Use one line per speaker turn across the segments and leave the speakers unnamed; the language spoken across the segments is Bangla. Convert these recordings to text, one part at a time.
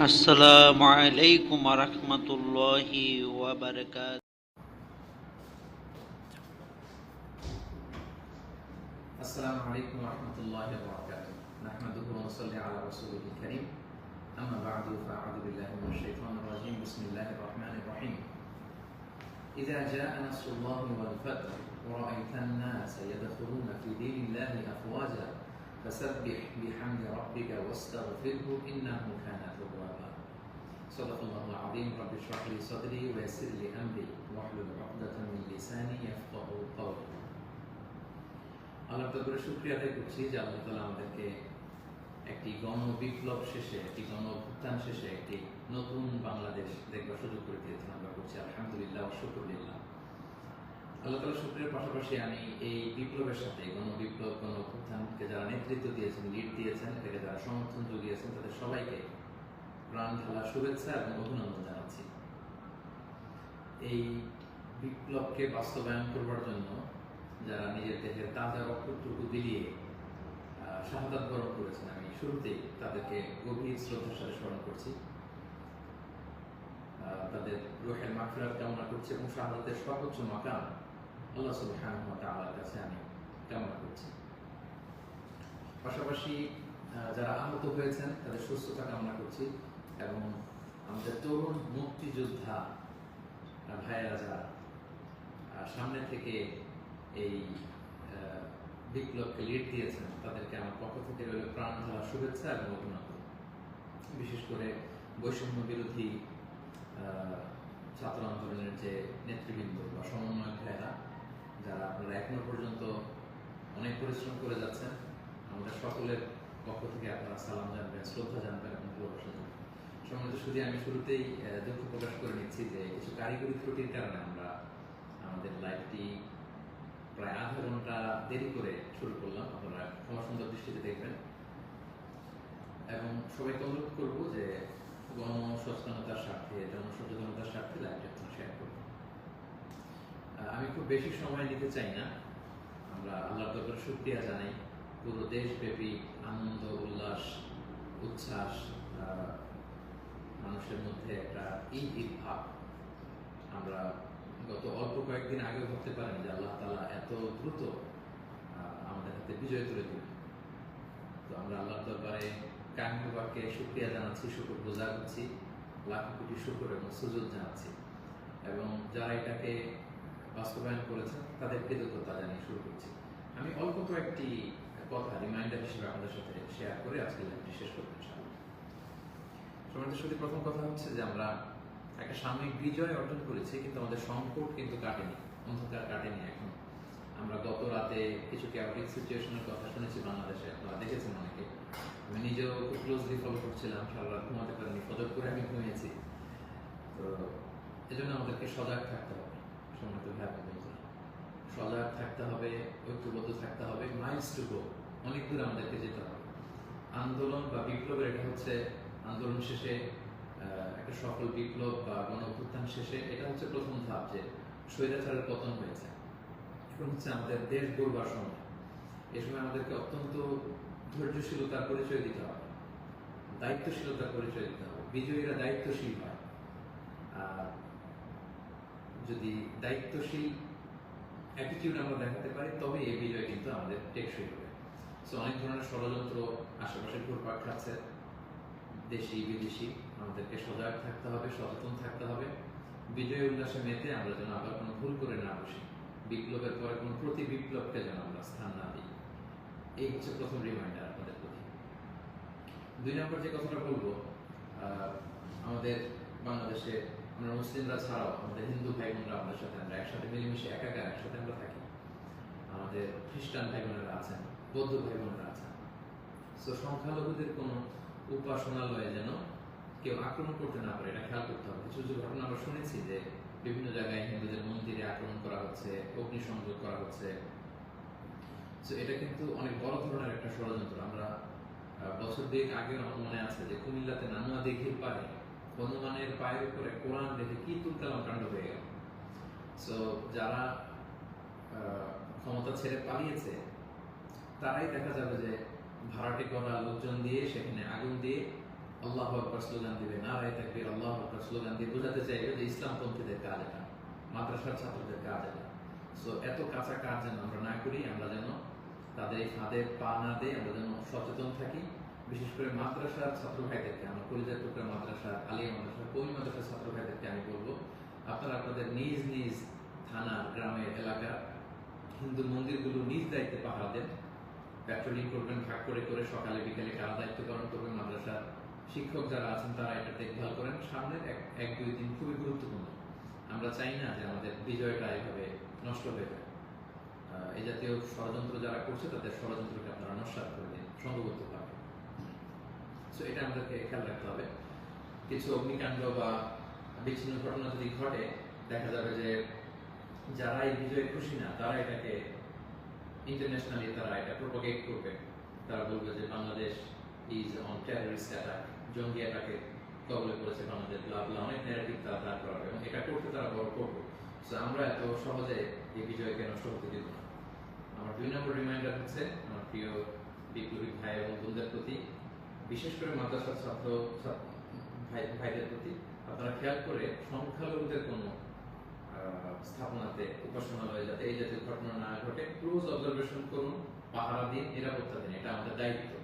السلام عليكم ورحمة الله وبركاته.
السلام عليكم ورحمة الله وبركاته. نحمده ونصلي على رسوله الكريم. أما بعد فأعوذ بالله من الشيطان الرجيم. بسم الله الرحمن الرحيم. إذا جاء نصر الله والفتح ورأيت الناس يدخلون في دين الله أفواجا فسبح بحمد ربك واستغفره إنه كان توابا صدق الله العظيم رب اشرح لي صدري ويسر لي أمري واحلل عقدة من لساني يفقه قولي আল্লাহ তাআলা করে শুকরিয়া আদায় করছি যে আল্লাহ তাআলা আমাদেরকে একটি গণ বিপ্লব শেষে একটি গণ অভ্যুত্থান শেষে একটি নতুন বাংলাদেশ দেখবার সুযোগ করে দিয়েছেন আমরা করছি আলহামদুলিল্লাহ ও শুকরিল্লাহ আল্লাহ তাআলা শুক্রিয়ার পাশাপাশি আমি এই বিপ্লবের সাথে গণ বিপ্লব গণ অভ্যুত্থানকে যারা নেতৃত্ব দিয়েছেন লিড দিয়েছেন এটাকে যারা সমর্থন জুগিয়েছেন তাদের সবাইকে প্রাণ ঢালা শুভেচ্ছা এবং অভিনন্দন জানাচ্ছি। এই বিপ্লবকে বাস্তবায়ন করবার জন্য যারা নিজের দেহের তাজা রক্তটুকু বিলিয়ে আহ, শাহাদাত বরণ করেছেন আমি শুরুতেই তাদেরকে গভীর শ্রদ্ধার সাথে স্মরণ করছি। তাদের রোহের মাফিরাত কামনা করছি এবং শাহাদাতের সর্বোচ্চ মাকাম আল্লাহ ওয়া তাআলার কাছে আমি কামনা করছি। পাশাপাশি যারা আহত হয়েছেন, তাদের সুস্থতা কামনা করছি এবং আমাদের তরুণ মুক্তিযোদ্ধা ভাইয়েরা যারা সামনে থেকে এই বিপ্লবকে লিড দিয়েছেন, তাদেরকে আমার পক্ষ থেকে রইল প্রাণ ঢালা শুভেচ্ছা এবং অভিনন্দন। বিশেষ করে বৈষম্য বিরোধী ছাত্র আন্দোলনের যে নেতৃবৃন্দ বা সমন্বয় ভাইয়েরা যারা আপনারা এখনও পর্যন্ত অনেক পরিশ্রম করে যাচ্ছেন। আমরা সকলের পক্ষ থেকে আপনারা সালাম জানবেন, শ্রদ্ধা জানবেন এবং ভালোবাসা জানবেন। সম্মানিত শুধু আমি শুরুতেই দুঃখ প্রকাশ করে নিচ্ছি যে কিছু কারিগরি ত্রুটির কারণে আমরা আমাদের লাইভটি প্রায় আধা ঘণ্টা দেরি করে শুরু করলাম। আপনারা ক্ষমা সুন্দর দৃষ্টিতে দেখবেন। এবং সবাইকে অনুরোধ করব যে গণসচেতনতার স্বার্থে, জনসচেতনতার স্বার্থে লাইভটা একটু শেয়ার করব আহ, আমি খুব বেশি সময় নিতে চাই না। আমরা আল্লাহ দরবার শুক্রিয়া জানাই। পুরো দেশব্যাপী আনন্দ, উল্লাস, উচ্ছ্বাস মানুষের মধ্যে একটা ঈদ ঈদ ভাব আমরা গত অল্প কয়েকদিন আগেও ভাবতে পারেন যে আল্লাহ তালা এত দ্রুত আমাদের হাতে বিজয় তুলে দিবেন। তো আমরা আল্লাহ দরবারে কাহিনীবাককে শুক্রিয়া জানাচ্ছি, শুক্র বোঝা করছি লাখ কোটি শুক্র এবং সুযোগ জানাচ্ছি। এবং যারা এটাকে বাস্তবায়ন করেছেন, তাদের কৃতজ্ঞতা জানিয়ে শুরু করছি। আমি অল্প কয়েকটি কথা রিমাইন্ডার হিসেবে আপনাদের সাথে শেয়ার করে আজকে লাইভটি শেষ করতে চাই সমাজের সাথে প্রথম কথা হচ্ছে যে আমরা একটা সাময়িক বিজয় অর্জন করেছি, কিন্তু আমাদের সংকট কিন্তু কাটেনি, অন্ধকার কাটেনি এখন। আমরা গত রাতে কিছু ক্যাওটিক সিচুয়েশনের কথা শুনেছি বাংলাদেশে, আপনারা দেখেছেন অনেকে। আমি নিজেও খুব ক্লোজলি ফলো করছিলাম, সারা রাত ঘুমাতে পারিনি, ফজর করে আমি ঘুমিয়েছি। তো এজন্য আমাদেরকে সজাগ থাকতে হবে। সজাগ থাকতে হবে, ঐক্যবদ্ধ থাকতে হবে মাইলস টু গো অনেক দূর আমাদেরকে যেতে হবে। আন্দোলন বা বিপ্লবের এটা হচ্ছে আন্দোলন শেষে একটা সফল বিপ্লব বা গণ অভ্যুত্থান শেষে এটা হচ্ছে প্রথম ধাপ যে স্বৈরাচারের পতন হয়েছে। এখন হচ্ছে আমাদের দেশ গড়বার সময়। এ সময় আমাদেরকে অত্যন্ত ধৈর্যশীলতার পরিচয় দিতে হবে। দায়িত্বশীলতার পরিচয় দিতে হবে। বিজয়ীরা দায়িত্বশীল হয়। আর যদি দায়িত্বশীল অ্যাটিটিউড আমরা দেখাতে পারি, তবে এই বিজয় কিন্তু আমাদের টেকসই হবে। সো অনেক ধরনের ষড়যন্ত্র আশেপাশে ঘুরপাক খাচ্ছে। দেশি, বিদেশি, আমাদেরকে সজাগ থাকতে হবে, সচেতন থাকতে হবে। বিজয় উল্লাসে মেতে আমরা যেন আবার কোনো ভুল করে না বসি। বিপ্লবের পরে কোনো প্রতি বিপ্লবকে যেন আমরা স্থান না দিই। এই হচ্ছে প্রথম রিমাইন্ডার আপনাদের প্রতি। দুই নম্বর যে কথাটা বলব আমাদের বাংলাদেশে মুসলিমরা ছাড়াও আমাদের হিন্দু ভাই বোনরা আমাদের সাথে, আমরা একসাথে মিলেমিশে একাকার, একসাথে আমরা থাকি। আমাদের খ্রিস্টান ভাই বোনেরা আছেন, বৌদ্ধ ভাই বোনেরা আছেন। সো সংখ্যালঘুদের কোনো উপাসনালয়ে যেন কেউ আক্রমণ করতে না পারে, এটা খেয়াল করতে হবে। কিছু কিছু ঘটনা আমরা শুনেছি যে বিভিন্ন জায়গায় হিন্দুদের মন্দিরে আক্রমণ করা হচ্ছে, অগ্নিসংযোগ করা হচ্ছে। তো এটা কিন্তু অনেক বড় ধরনের একটা ষড়যন্ত্র। আমরা বছর দুয়েক আগে আমার মনে আছে যে কুমিল্লাতে নানুয়া দিঘির পারে হনুমানের পায়ের উপরে কোরআন দেখে কি তুলকালাম কাণ্ড হয়ে গেল। সো যারা ক্ষমতা ছেড়ে পালিয়েছে, তারাই দেখা যাবে যে ভাড়াটে করা লোকজন দিয়ে সেখানে আগুন দিয়ে আল্লাহ আকবর স্লোগান দিবে। নারায় তাকবীর, আল্লাহ আকবর স্লোগান দিয়ে বোঝাতে চাইবে যে ইসলামপন্থীদের কাজ এটা, মাদ্রাসার ছাত্রদের কাজ এটা। সো এত কাঁচা কাজ যেন আমরা না করি, আমরা যেন তাদের এই ফাঁদে পা না দিয়ে আমরা যেন সচেতন থাকি। বিশেষ করে মাদ্রাসার ছাত্র ভাইদেরকে আমরা পরিচয় টুকরা মাদ্রাসা, আলিয়া মাদ্রাসা কবি মাদ্রাসার ছাত্র ভাইদেরকে আমি বলব, আপনারা আপনাদের নিজ নিজ থানা গ্রামের এলাকা, হিন্দু মন্দিরগুলো নিজ দায়িত্বে পাহারা দেন। প্যাট্রোলিং করবেন ভাগ করে করে সকালে বিকেলে কারা দায়িত্ব পালন করবেন মাদ্রাসার শিক্ষক যারা আছেন, তারা এটা দেখভাল করেন। সামনের এক এক, দুই দিন খুবই গুরুত্বপূর্ণ। আমরা চাই না যে আমাদের বিজয়টা এভাবে নষ্ট হয়ে যায়। এই জাতীয় ষড়যন্ত্র যারা করছে, তাদের ষড়যন্ত্রকে আপনারা নস্বাত করে দিন সংঘবদ্ধ সো এটা আমাদেরকে খেয়াল রাখতে হবে। কিছু অগ্নিকাণ্ড বা বিচ্ছিন্ন ঘটনা যদি ঘটে, দেখা যাবে যে যারা এই বিজয়ে খুশি না, তারা এটাকে ইন্টারন্যাশনালি তারা এটা প্রোপাগেট করবে। তারা বলবে যে Bangladesh is on terrorist attack জঙ্গি অ্যাটাকে কবলে পড়েছে বাংলাদেশ ব্লা ব্লা অনেক ন্যারেটিভ তারা দাঁড় করাবে এবং এটা করতে তারা বড় করবে। সো আমরা এত সহজে এই বিজয়কে নষ্ট হতে দিব না। আমার দুই নম্বর রিমাইন্ডার হচ্ছে আমার প্রিয় বিপ্লবী ভাই এবং বোনদের প্রতি বিশেষ করে মাদ্রাসার ছাত্র, ছাত্র- ভাই, ভাইদের প্রতি আপনারা খেয়াল করে সংখ্যালঘুদের কোনো স্থাপনাতে উপাসনালয়ে যাতে এই জাতীয় ঘটনা না ঘটে। ক্লোজ অবজারভেশন করুন, পাহারা দিন, নিরাপত্তা দিন, এটা আমাদের দায়িত্ব।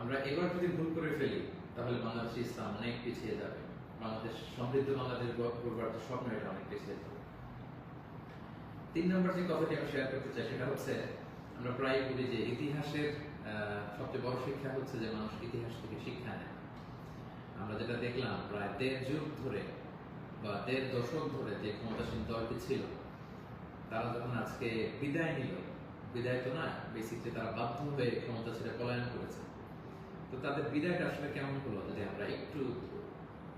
আমরা এবার যদি ভুল করে ফেলি, তাহলে বাংলাদেশ ইসলাম অনেক পিছিয়ে যাবে। বাংলাদেশ, সমৃদ্ধ বাংলাদেশ করবার যে স্বপ্ন এটা অনেক পিছিয়ে যাবে। তিন নম্বর যে কথাটি আমি শেয়ার করতে চাই, সেটা হচ্ছে আমরা প্রায় বলি যে ইতিহাসের সবচেয়ে বড় শিক্ষা হচ্ছে যে মানুষ ইতিহাস থেকে শিক্ষা নেয়। আমরা যেটা দেখলাম, প্রায় দেড় যুগ ধরে বা দেড় দশক ধরে যে ক্ষমতাসীন দলটি ছিল, তারা যখন আজকে বিদায় নিল, বিদায় তো না বেসিকলি তারা বাধ্য হয়ে ক্ষমতা ছেড়ে পলায়ন করেছে। তো তাদের বিদায়টা আসলে কেমন হলো, যদি আমরা একটু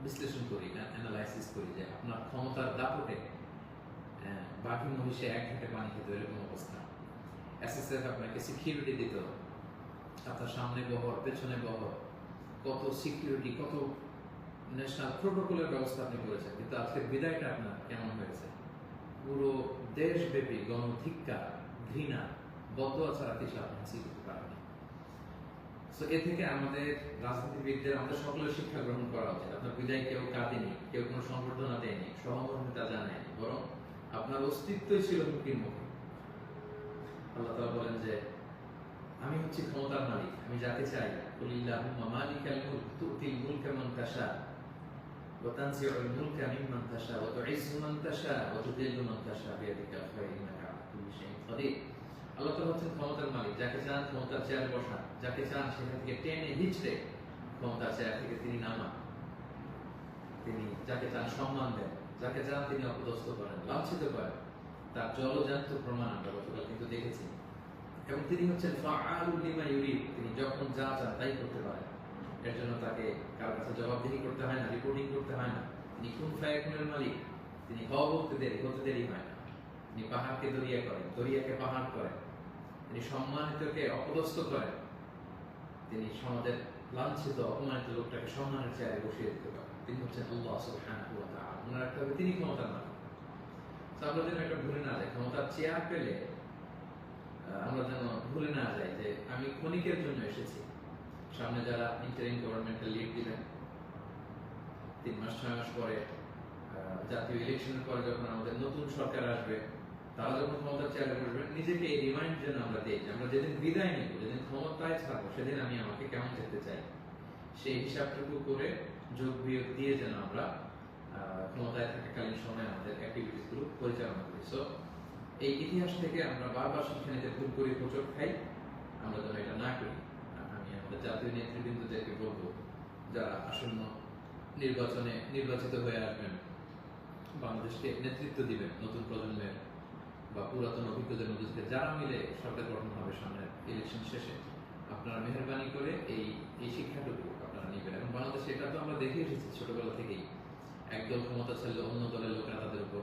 বিশ্লেষণ করি না অ্যানালাইসিস করি যে আপনার ক্ষমতার দাপটে বাকি মহিষে এক ঘাটে পানি খেতে, এরকম অবস্থা। এসএসএফ আপনাকে সিকিউরিটি দিত আপনার সামনে বহর পেছনে বহর কত সিকিউরিটি কত ন্যাশনাল প্রোটোকলের ব্যবস্থা আপনি করেছেন, কিন্তু আজকে বিদায়টা আপনার কেমন হয়েছে? পুরো দেশব্যাপী গণধিক্কার, ঘৃণা, বদয়া ছাড়া কিছু আপনি হাসিল করতে পারেন সো এ থেকে আমাদের রাজনীতিবিদদের, আমাদের সকলের শিক্ষা গ্রহণ করা উচিত। আপনার বিদায় কেউ কাঁদেনি, কেউ কোনো সংবর্ধনা দেয়নি, সহমর্মিতা জানায়নি, বরং আপনার অস্তিত্বই ছিল হুমকির মুখে। আল্লাহ তাআলা বলেন যে আমি হচ্ছি ক্ষমতার মালিক, আমি যাকে চাই মুলক, তুতিল মান তাশা, ওয়া তাশা, ওয়া মান তাশা, ওয়া মান তাশা ইন্নাকা আলা কুল্লি শাইইন আল্লাহ তাআলা হচ্ছেন ক্ষমতার মালিক, যাকে চান ক্ষমতার চেয়ারে বসান, যাকে চান সেখান থেকে টেনে হিচড়ে ক্ষমতার চেয়ার থেকে তিনি নামান। তিনি যাকে চান সম্মান দেন, যাকে চান তিনি অপদস্থ করেন, লাঞ্ছিত করেন। তার জলজান্ত প্রমাণ আমরা গতকাল কিন্তু দেখেছি। এবং তিনি হচ্ছেন তিনি যখন যা চান তাই করতে পারেন। এর জন্য তাকে কার কাছে জবাবদিহি করতে হয় না রিপোর্টিং করতে হয় না। তিনি কোন ফায়াকুনের মালিক? তিনি হওয়া বলতে দেরি হতে দেরি হয় না। তিনি পাহাড়কে দরিয়া করেন, দরিয়াকে পাহাড় করেন। তিনি সম্মানিতকে অপদস্থ করেন। তিনি সমাজের লাঞ্ছিত, অপমানিত লোকটাকে সম্মানের চেয়ারে বসিয়ে দিতে পারেন। তিনি হচ্ছেন আল্লাহ সুবহানাহু ওয়া তাআলা। মনে রাখতে হবে, তিনি ক্ষমতার মালিক। আমরা যেন একটা ভুলে না যাই, ক্ষমতার চেয়ার পেলে আমরা যেন ভুলে না যাই যে আমি ক্ষণিকের জন্য এসেছি। সামনে যারা ইন্টারিম গভর্নমেন্টের লিড দিবেন তিন মাস, ছয় মাস পরে জাতীয় ইলেকশনের পরে যখন আমাদের নতুন সরকার আসবে, তারা যখন ক্ষমতার নিজেকে এই রিমাইন্ড যেন আমরা দিই আমরা যেদিন বিদায় নিব, যেদিন ক্ষমতায় থাকব সেদিন আমি আমাকে কেমন যেতে চাই। সেই হিসাবটুকু করে যোগ বিয়োগ দিয়ে যেন আমরা ক্ষমতায় থাকাকালীন সময় আমাদের অ্যাক্টিভিটিসগুলো পরিচালনা করি। সো এই ইতিহাস থেকে আমরা বারবার শিক্ষা নিতে ভুল করি হোঁচট খাই। আমরা যেন এটা না করি আমি আমাদের জাতীয় নেতৃবৃন্দদেরকে বলব, যারা আসন্ন নির্বাচনে নির্বাচিত হয়ে আসবেন, বাংলাদেশকে নেতৃত্ব দিবেন নতুন প্রজন্মের বা পুরাতন অভিজ্ঞদের মধ্যে যারা মিলে সরকার গঠন হবে সামনের ইলেকশন শেষে, আপনারা মেহরবানি করে এই এই শিক্ষাটুকু আপনারা নেবেন। এবং বাংলাদেশে এটা তো আমরা দেখে এসেছি ছোটবেলা থেকেই। একদল ক্ষমতা ছাড়লে অন্য দলের লোকেরা তাদের উপর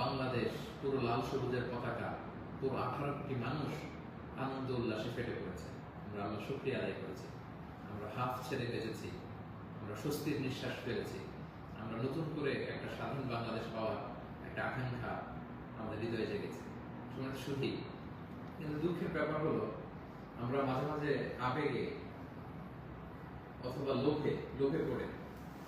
বাংলাদেশ পুরো লাল সবুজের পতাকা, পুরো আঠারো কোটি মানুষ আনন্দ উল্লাসে ফেটে পড়েছে। আমরা আল্লাহ শুক্রিয়া আদায় করেছি। আমরা হাফ ছেড়ে বেঁচেছি। আমরা স্বস্তির নিঃশ্বাস ফেলেছি। আমরা নতুন করে একটা স্বাধীন বাংলাদেশ পাওয়ার একটা আকাঙ্ক্ষা আমাদের হৃদয়ে জেগেছে। সময় সুখী কিন্তু দুঃখের ব্যাপার হলো, আমরা মাঝে মাঝে আবেগে অথবা লোভে লোভে পড়ে।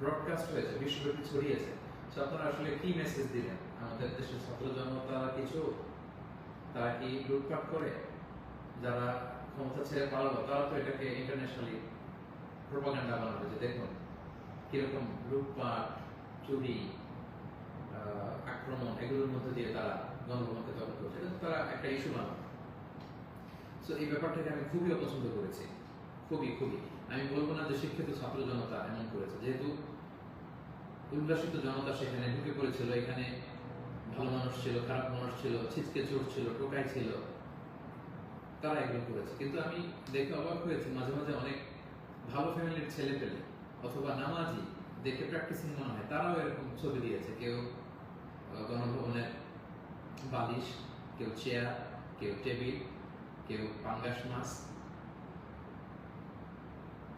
ব্রডকাস্ট হয়েছে, বিশ্বব্যাপী ছড়িয়েছে। তো আপনারা আসলে কি মেসেজ দিলেন? আমাদের দেশের ছাত্র জনতা কিছু? তারা কি লুটপাট করে? যারা ক্ষমতা ছেড়ে পালালো, তারা তো এটাকে ইন্টারন্যাশনালি প্রোপাগান্ডা বানাবে যে দেখুন, কীরকম লুটপাট, চুরি আক্রমণ, এগুলোর মধ্যে দিয়ে তারা গণভবনকে দখল করছে। তারা একটা ইস্যু বানাবে। তো এই ব্যাপারটাকে আমি খুবই অপছন্দ করেছি। খুবই খুবই। আমি বলব না যে শিক্ষিত ছাত্র জনতা এমন করেছে। যেহেতু উল্লাসিত জনতা সেখানে ঢুকে পড়েছিল, এখানে ভালো মানুষ ছিল, খারাপ মানুষ ছিল, ছিচকে চোর ছিল, টোকাই ছিল, তারা এগুলো করেছে। কিন্তু আমি দেখে অবাক হয়েছি, মাঝে মাঝে অনেক ভালো ফ্যামিলির ছেলে পেলে অথবা নামাজি দেখে প্র্যাকটিসিং মনে হয়, তারাও এরকম ছবি দিয়েছে। কেউ গণভবনের বালিশ, কেউ চেয়ার কেউ টেবিল কেউ পাঙ্গাস মাছ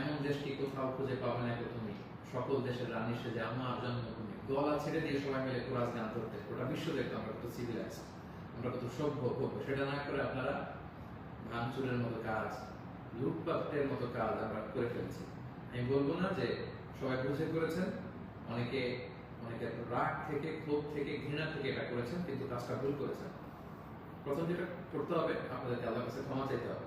এমন দেশ কি কোথাও খুঁজে পাবে না তুমি সকল দেশের রানী সেজে আমার জন্মভূমি। গলা ছেড়ে দিয়ে সবাই মিলে কোরআস গান করতে গোটা বিশ্ব দেখতো আমরা কত সিভিলাইজ আমরা কত সভ্য, ভব্য। সেটা না করে আপনারা ভাঙচুরের মতো কাজ, লুটপাটের মতো কাজ আমরা করে ফেলছি। আমি বলব না যে সবাই বুঝে করেছেন, অনেকে অনেকে রাগ থেকে, ক্ষোভ থেকে, ঘৃণা থেকে এটা করেছেন, কিন্তু কাজটা ভুল করেছেন। প্রথম যেটা করতে হবে, আপনাদেরকে আল্লাহর কাছে ক্ষমা চাইতে হবে।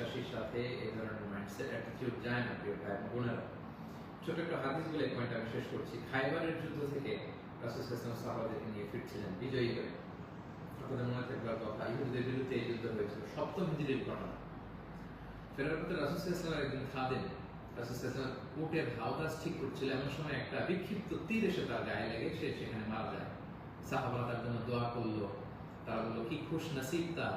বিশ্বাসীর সাথে এই ধরনের মাইন্ডসেট অ্যাটিটিউড যায় না, প্রিয় ভাই বোনেরা। ছোট একটা হাদিস বলে পয়েন্ট আমি শেষ করছি। খাইবারের যুদ্ধ থেকে রাসূল সাহাবাদেরকে নিয়ে ফিরছিলেন, বিজয়ী হয়ে। আপনাদের মনে থাকবার কথা ইহুদিদের বিরুদ্ধে এই যুদ্ধ হয়েছিল। সপ্তম হিজরির ঘটনা। ফেরার পথে রাসূল আলাইহি একদিন খাদেন রাসূল উটের হাওদাস ঠিক করছিল, এমন সময় একটা বিক্ষিপ্ত তীর এসে তার গায়ে লেগে, সে সেখানে মারা যায়। সাহাবারা তার জন্য দোয়া করল। তারা বলল, কি খুশ নসিব তার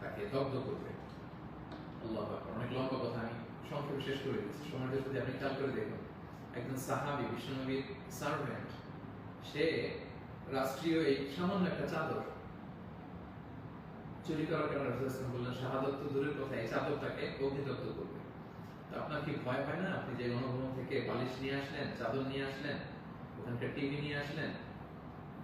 তাকে দগ্ধ করবে। আল্লাহ অনেক লম্বা কথা আমি সংক্ষেপে শেষ করে দিচ্ছি। সময়টা যদি আপনি খেয়াল করে দেখুন। একজন সাহাবি বিশ্বনবীর সার্ভেন্ট সে রাষ্ট্রীয় এই সামান্য একটা চাদর চুরি করার কারণে ওয়াসাল্লাম বললেন, শাহাদত তো দূরের কথা, এই চাদরটাকে অগ্নিদগ্ধ করবে। তো আপনার কি ভয় হয় না? আপনি যে গণভবন থেকে বালিশ নিয়ে আসলেন, চাদর নিয়ে আসলেন, ওখানকার টিভি নিয়ে আসলেন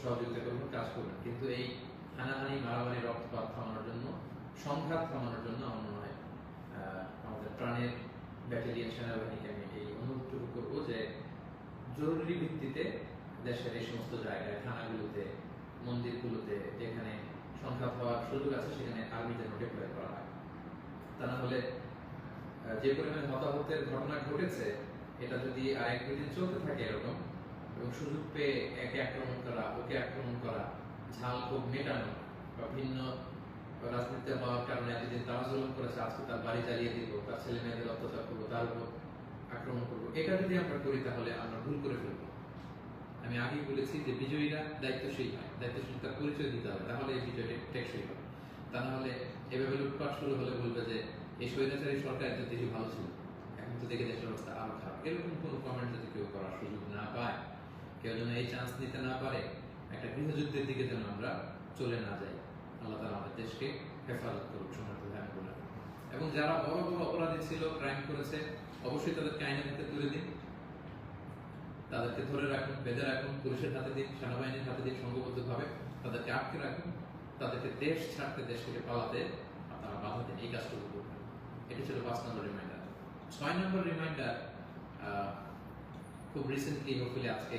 সহযোগিতা করবেন কাজ করবেন কিন্তু এই হানাহানি, মারামারি, রক্তপাত থামানোর জন্য, সংঘাত থামানোর জন্য আমার মনে হয় আমাদের প্রাণের ব্যাটালিয়ন সেনাবাহিনীকে আমি এই অনুরোধটুকু করব যে জরুরি ভিত্তিতে দেশের এই সমস্ত জায়গায়, থানাগুলোতে, মন্দিরগুলোতে যেখানে সংঘাত হওয়ার সুযোগ আছে, সেখানে আর্মি যেন ডেপ্লয় করা হয়। তা না হলে যে পরিমাণে হতাহতের ঘটনা ঘটেছে, এটা যদি আর এক দুদিন চলতে থাকে এরকম এবং সুযোগ পেয়ে একে আক্রমণ করা, ওকে আক্রমণ করা, ঝাল ক্ষোভ মেটানো বা ভিন্ন রাজনীতিতে হওয়ার কারণে এতদিন তারা জুলুম করেছে, আজকে তার বাড়ি জ্বালিয়ে দিব, তার ছেলে মেয়েদের অত্যাচার করব, তার উপর আক্রমণ করব। এটা যদি আমরা করি তাহলে আমরা ভুল করে ফেলব। আমি আগেই বলেছি যে বিজয়ীরা দায়িত্বশীল হয় দায়িত্বশীলতার পরিচয় দিতে হবে, তাহলে এই বিজয়টা টেকসই হবে। তা না হলে এভাবে লুটপাট শুরু হলে বলবে যে, এই স্বৈরাচারী সরকার এত দেশে ভালো ছিল, এখন তো দেখে দেশের অবস্থা আরও খারাপ। এরকম কোনো কমেন্ট যদি কেউ করার সুযোগ না পায় কেউ যেন এই চান্স নিতে না পারে, একটা গৃহযুদ্ধের দিকে যেন আমরা চলে না যাই। আল্লাহ তালা আমাদের দেশকে হেফাজত করুক সমর্থ ধ্যান করুন এবং যারা বড় বড় অপরাধী ছিল ক্রাইম করেছে, অবশ্যই তাদেরকে আইনের হাতে তুলে দিন। তাদেরকে ধরে রাখুন, বেঁধে রাখুন, পুলিশের হাতে দিন, সেনাবাহিনীর হাতে দিন সংঘবদ্ধভাবে তাদেরকে আটকে রাখুন। তাদেরকে দেশ ছাড়তে, দেশ থেকে পালাতে আপনারা বাধা দিন, এই কাজটুকু করবেন এটি ছিল পাঁচ নম্বর রিমাইন্ডার ছয় নম্বর রিমাইন্ডার খুব রিসেন্টলি হোপফুলি আজকে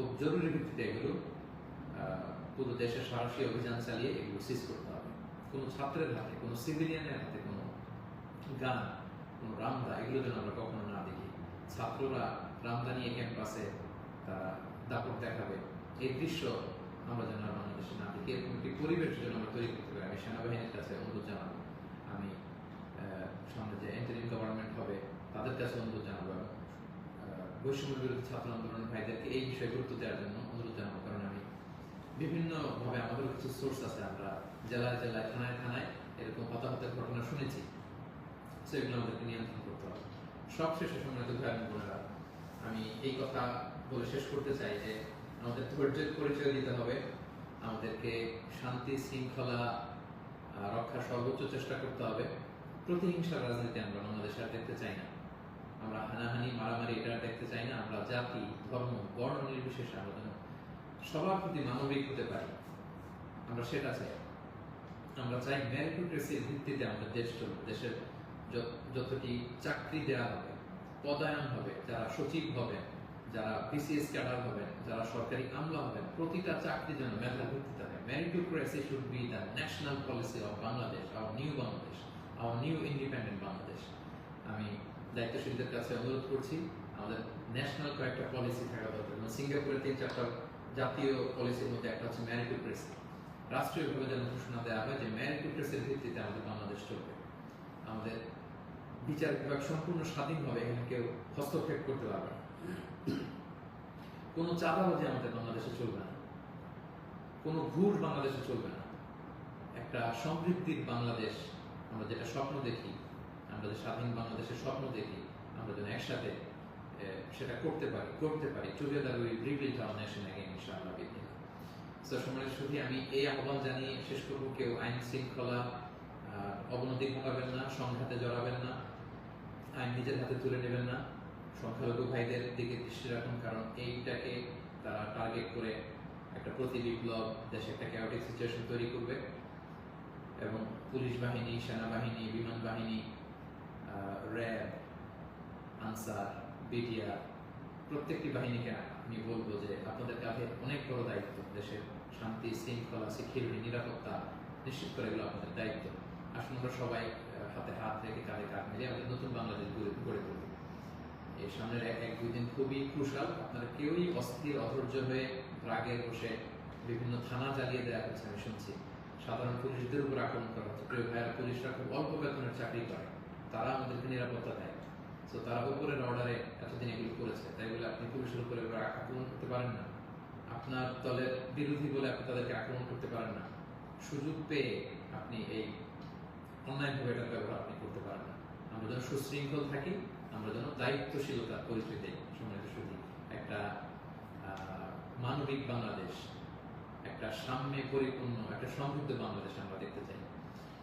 খুব জরুরি ভিত্তিতে এগুলো পুরো দেশে সাহসী অভিযান চালিয়ে এগুলো সিজ করতে হবে। কোনো ছাত্রের হাতে, কোনো সিভিলিয়ানের হাতে কোনো গান, কোনো রামদা, এগুলো যেন আমরা কখনো না দেখি। ছাত্ররা রামদা নিয়ে ক্যাম্পাসে তারা দাপট দেখাবে। এই দৃশ্য আমরা যেন বাংলাদেশে না দেখি। এরকম একটি পরিবেশ যেন আমরা তৈরি করতে পারি। আমি সেনাবাহিনীর কাছে অনুরোধ জানাব। আমি সামনে যে এন্টারিম গভর্নমেন্ট হবে, তাদের কাছে অনুরোধ জানাব বৈষম্য বিরোধী ছাত্র আন্দোলনের ভাইদেরকে এই বিষয়ে গুরুত্ব দেওয়ার জন্য অনুরোধ জানাব, কারণ আমি বিভিন্ন ভাবে আমাদেরও কিছু সোর্স আছে, আমরা জেলায় জেলায়, থানায় থানায় এরকম হতাহতের ঘটনা শুনেছি। তো এগুলো আমাদেরকে নিয়ন্ত্রণ করতে হবে। সব শেষে সম্মানিত ভাই বোনেরা, আমি এই কথা বলে শেষ করতে চাই যে আমাদের ধৈর্যের পরিচয় দিতে হবে। আমাদেরকে শান্তি, শৃঙ্খলা রক্ষার সর্বোচ্চ চেষ্টা করতে হবে। প্রতিহিংসার রাজনীতি আমরা বাংলাদেশে আর দেখতে চাই না। আমরা হানাহানি, মারামারি, এটা দেখতে চাই না। আমরা জাতি, ধর্ম, বর্ণ নির্বিশেষে আমরা যেন সবার প্রতি মানবিক হতে পারি। আমরা সেটা চাই। আমরা চাই মেরিটোক্রেসির ভিত্তিতে আমাদের দেশ চলবে দেশের যত- যতটি চাকরি দেওয়া হবে, পদায়ন হবে, যারা সচিব হবেন, যারা বিসিএস ক্যাডার হবেন, যারা সরকারি আমলা হবেন, প্রতিটা চাকরি যেন মেধার ভিত্তিতে হবে meritocracy should be the national policy of Bangladesh our new Bangladesh our new independent Bangladesh আমি দায়িত্বশীলদের কাছে অনুরোধ করছি, আমাদের ন্যাশনাল কয়েকটা পলিসি থাকা দরকার। যেমন সিঙ্গাপুরের তিন চারটা জাতীয় পলিসির মধ্যে একটা হচ্ছে মেরিটোক্রেসি রাষ্ট্রীয়ভাবে যেন ঘোষণা দেওয়া হয় যে মেরিটোক্রেসির ভিত্তিতে আমাদের বাংলাদেশ চলবে। আমাদের বিচার বিভাগ সম্পূর্ণ স্বাধীনভাবে এখানে কেউ হস্তক্ষেপ করতে পারবে কোনো চাঁদাবাজি আমাদের বাংলাদেশে চলবে না। কোনো ঘুষ বাংলাদেশে চলবে না। একটা সমৃদ্ধির বাংলাদেশ আমরা যেটা স্বপ্ন দেখি আমরা যে স্বাধীন বাংলাদেশের স্বপ্ন দেখি, আমরা যেন একসাথে সেটা করতে পারি করতে পারি together we rebuild our nation ইনশাআল্লাহ তো শুধু আমি এই আহ্বান জানিয়ে শেষ করব, কেউ আইন শৃঙ্খলা অবনতি ঘটাবেন না, সংঘাতে জড়াবেন না, আইন নিজের হাতে তুলে নেবেন না, সংখ্যালঘু ভাইদের দিকে দৃষ্টি রাখুন, কারণ এইটাকে তারা টার্গেট করে একটা প্রতি বিপ্লব, দেশে একটা ক্যাওটিক সিচুয়েশন তৈরি করবে এবং পুলিশ বাহিনী, সেনাবাহিনী, বিমান বাহিনী র্যাব, আনসার, বিডিআর, প্রত্যেকটি বাহিনীকে আমি বলব যে আপনাদের কাঁধে অনেক বড় দায়িত্ব দেশের শান্তি, শৃঙ্খলা সিকিউরিটি নিরাপত্তা নিশ্চিত করে, এগুলো আপনাদের দায়িত্ব। আসুন আমরা সবাই হাতে হাত রেখে কাঁধে কাঁধ মিলিয়ে আমাদের নতুন বাংলাদেশ গড়ে গড়ে তুলব এই সামনের এক এক, দুই দিন খুবই ক্রুশাল আপনারা কেউই অস্থির, অধৈর্য হয়ে রাগে বসে বিভিন্ন থানা জ্বালিয়ে দেওয়া হচ্ছে, আমি শুনছি। সাধারণ পুলিশদের উপর আক্রমণ করা হচ্ছে। প্রিয় ভাইয়েরা, পুলিশরা খুব অল্প বেতনের চাকরি করে। তারা আমাদেরকে নিরাপত্তা দেয়। তো তারা উপরের অর্ডারে এতদিন এগুলো করেছে। তাই বলে আপনি পুলিশের উপরে আক্রমণ করতে পারেন না। আপনার দলের বিরোধী বলে আপনি তাদেরকে আক্রমণ করতে পারেন না। সুযোগ পেয়ে আপনি এই অন্যায়ভাবে এটার ব্যবহার আপনি করতে পারেন না। আমরা যেন সুশৃঙ্খল থাকি, আমরা যেন দায়িত্বশীলতার পরিচয় দিই সম্মানিত শুধু একটা মানবিক বাংলাদেশ, একটা সাম্যে পরিপূর্ণ, একটা সমৃদ্ধ বাংলাদেশ আমরা দেখতে চাই।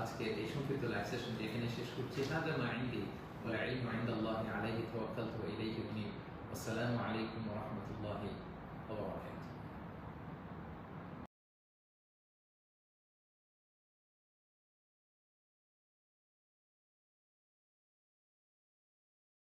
আজকের এই সংক্ষিপ্ত লাইভ সেশনটি এখানে শেষ করছি। হাজার মাইন্দি বলে আইন মাইন্দ আল্লাহ আলাইহি তাওয়াক্কালতু ইলাইহি উনি আসসালামু আলাইকুম ওয়া রাহমাতুল্লাহি ওয়া বারাকাতুহু।